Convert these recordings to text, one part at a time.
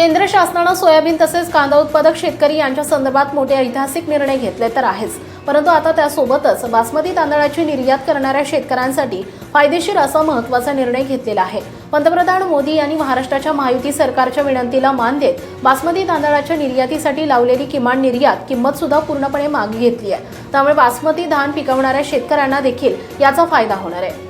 केंद्र शासनानं सोयाबीन तसेच कांदा उत्पादक शेतकरी यांच्या संदर्भात मोठे ऐतिहासिक निर्णय घेतले तर आहेच. परंतु आता त्यासोबतच बासमती तांदळाची निर्यात करणाऱ्या शेतकऱ्यांसाठी फायदेशीर असा महत्त्वाचा निर्णय घेतलेला आहे. पंतप्रधान मोदी यांनी महाराष्ट्राच्या महायुती सरकारच्या विनंतीला मान देत बासमती तांदळाच्या निर्यातीसाठी लावलेली किमान निर्यात किंमत सुद्धा पूर्णपणे मागे घेतली आहे. त्यामुळे बासमती धान पिकवणाऱ्या शेतकऱ्यांना देखील याचा फायदा होणार आहे.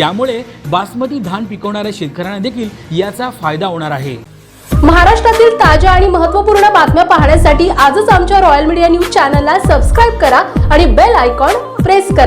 त्यामुळे बासमती धान पिकवणाऱ्या शेतकऱ्यांना देखील याचा फायदा होणार आहे. महाराष्ट्रातील ताज्या आणि महत्त्वपूर्ण बातम्या पाहण्यासाठी आजच आमच्या रॉयल मीडिया न्यूज चॅनलला सबस्क्राईब करा आणि बेल आयकॉन प्रेस करा.